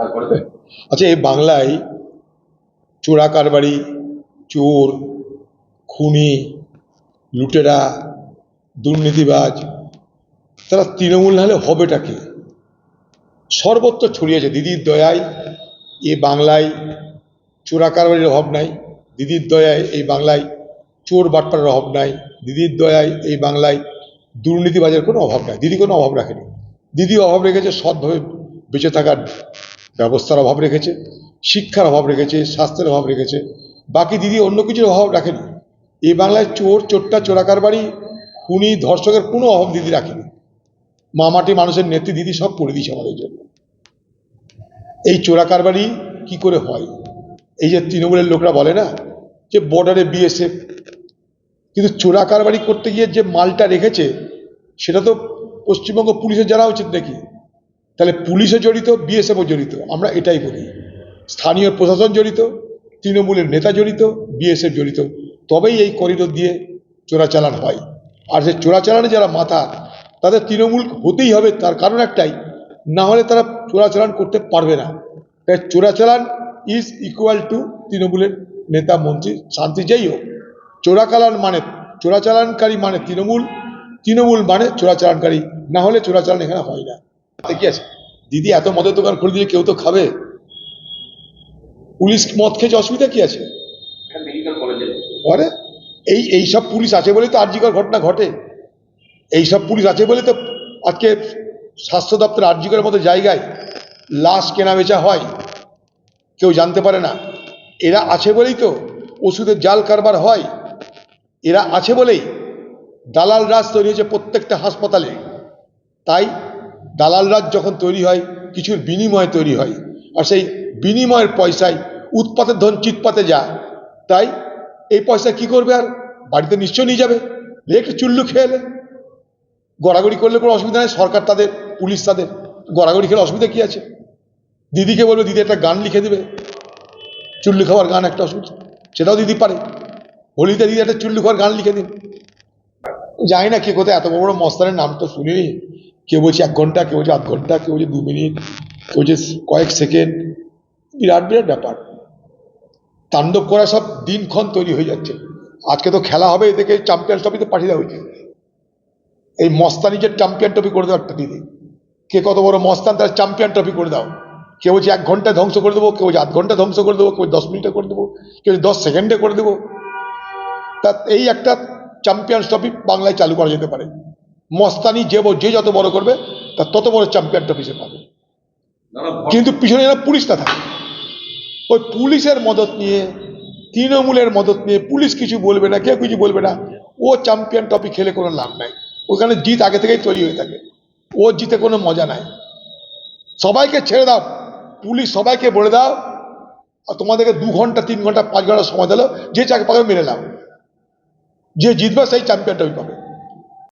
তারপরে আচ্ছা এই বাংলায় চোরা কারবারি, চোর, খুনি, লুটেরা, দুর্নীতিবাজ, তারা তৃণমূল হলে হবেটা কি? সর্বত্র ছড়িয়েছে দিদির দয়ায় এ বাংলায় চোরা কারবারির অভাব নাই। দিদির দয়ায় এই বাংলায় চোর বাটপারের অভাব নাই। দিদির দয়ায় এই বাংলায় দুর্নীতিবাজের কোনো অভাব নাই। দিদি কোনো অভাব রাখেনি। দিদি অভাব রেখেছে, সৎভাবে বেঁচে থাকার ব্যবস্থার অভাব রেখেছে, শিক্ষার অভাব রেখেছে, স্বাস্থ্যের অভাব রেখেছে, বাকি দিদি অন্য কিছুর অভাব রাখেনি। এই বাংলায় চোর, চোরটা চোরাকারবারি খুনি, ধর্ষকের কোনো অভাব দিদি রাখেনি। মামাটি মানুষের নেত্রী দিদি সব করে দিয়েছে আমাদের জন্য। এই চোরাকারবারি কি করে হয়? এই যে তৃণমূলের লোকরা বলে না যে বর্ডারে বিএসএফ কিন্তু চোরাকারবারি করতে গিয়ে যে মালটা রেখেছে, সেটা তো পশ্চিমবঙ্গ পুলিশের জানা উচিত নাকি? তাহলে পুলিশও জড়িত বিএসএফও জড়িত, আমরা এটাই বলি। স্থানীয় প্রশাসন জড়িত, তৃণমূলের নেতা জড়িত বিএসএফ জড়িত, তবেই এই করিডোর দিয়ে চোরাচালান হয়। আর সে চোরাচালানে যারা মাথা তাদের তৃণমূল হতেই হবে, তার কারণ একটাই, না হলে তারা চোরাচালান করতে পারবে না। তাই চোরাচালান ইজ ইকুয়াল টু তৃণমূলের নেতা, মন্ত্রী, শান্তি যেই হোক। চোরাচালান মানে চোরাচালানকারী মানে তৃণমূল তৃণমূল মানে চোরাচালানকারী, না হলে চোরাচালান এখানে হয় না। কি আছে? দিদি এত মদের দোকান খুলে দিলে কেউ তো খাবে? পুলিশ মদ খেয়েছে অসুবিধা কি আছে? আরে এই এই সব পুলিশ আছে বলেই তো আর্যিকর ঘটনা ঘটে। এই সব পুলিশ আছে বলে তো আজকে স্বাস্থ্য দপ্তর আর্যিকরের মতো জায়গায় লাশ কেনা বেচা হয়। কেউ জানতে পারে না। এরা আছে বলেই তো ওষুধের জাল কারবার হয়। এরা আছে বলেই দালাল রাজ তৈরি হয়েছে প্রত্যেকটা হাসপাতালে। তাই দালাল রাজ যখন তৈরি হয়, কিছুর বিনিময়ে তৈরি হয়। আর সেই বিনিময়ের পয়সায় উৎপাতের ধন চিৎপাতে যা তাই এই পয়সা কি করবে আর? বাড়িতে নিশ্চয় নিয়ে যাবে। একটু চুল্লু খেয়ে গড়াগড়ি করলে কোনো অসুবিধা নেই। সরকার তাদের, পুলিশ তাদের, গড়াগড়ি খেলে অসুবিধা কি আছে? দিদিকে বলবে, দিদি একটা গান লিখে দেবে। চুল্লু খাওয়ার গান একটা অসুবিধা। সেটাও দিদি পারে। হোলিতে দিদি একটা চুল্লু খাওয়ার গান লিখে দিন। জানি না কে কোথায়, এত বড় বড় মস্তানের নাম তো শুনিনি। কেউ বলছে এক ঘণ্টা, কেউ বলছে আধ ঘণ্টা, কেউ বলছে দু মিনিট, কেউ বলছে কয়েক সেকেন্ড। বিরাট বিরাট ব্যাপার। তাণ্ডব করা সব দিনক্ষণ তৈরি হয়ে যাচ্ছে। আজকে তো খেলা হবে এদেরকে চ্যাম্পিয়ন্স ট্রফিতে পাঠিয়ে দেওয়া হয়েছে। এই মস্তানি যে চ্যাম্পিয়ন ট্রফি করে দাও একটা দিদি কে কত বড় মস্তান, তার চ্যাম্পিয়ন ট্রফি করে দাও। কেউ বলছে এক ঘণ্টা ধ্বংস করে দেবো, কেউ আধ ঘণ্টা ধ্বংস করে দেবো, কেউ দশ মিনিটে করে দেবো, কেউ দশ সেকেন্ডে করে দেবো। তা এই একটা চ্যাম্পিয়ন্স ট্রফি বাংলায় চালু করা যেতে পারে। মস্তানি যে যে যত বড় করবে তার তত বড় চ্যাম্পিয়ন ট্রফি সে পাবে। কিন্তু পিছনে যেন পুলিশ না থাকে। ওই পুলিশের মদত নিয়ে তৃণমূলের মদত নিয়ে পুলিশ কিছু বলবে না কেউ কিছু বলবে না। ও চ্যাম্পিয়ন ট্রফি খেলে কোনো লাভ নাই। ওখানে জিত আগে থেকেই তৈরি হয়ে থাকে। ও জিতে কোনো মজা নাই। সবাইকে ছেড়ে দাও। পুলিশ সবাইকে বলে দাও। আর তোমাদেরকে দু ঘণ্টা তিন ঘণ্টা পাঁচ ঘণ্টা সময় দিলো। যে চাকে পাবে মেরে নাও। যে জিতবে সেই চ্যাম্পিয়ন ট্রফি পাবে।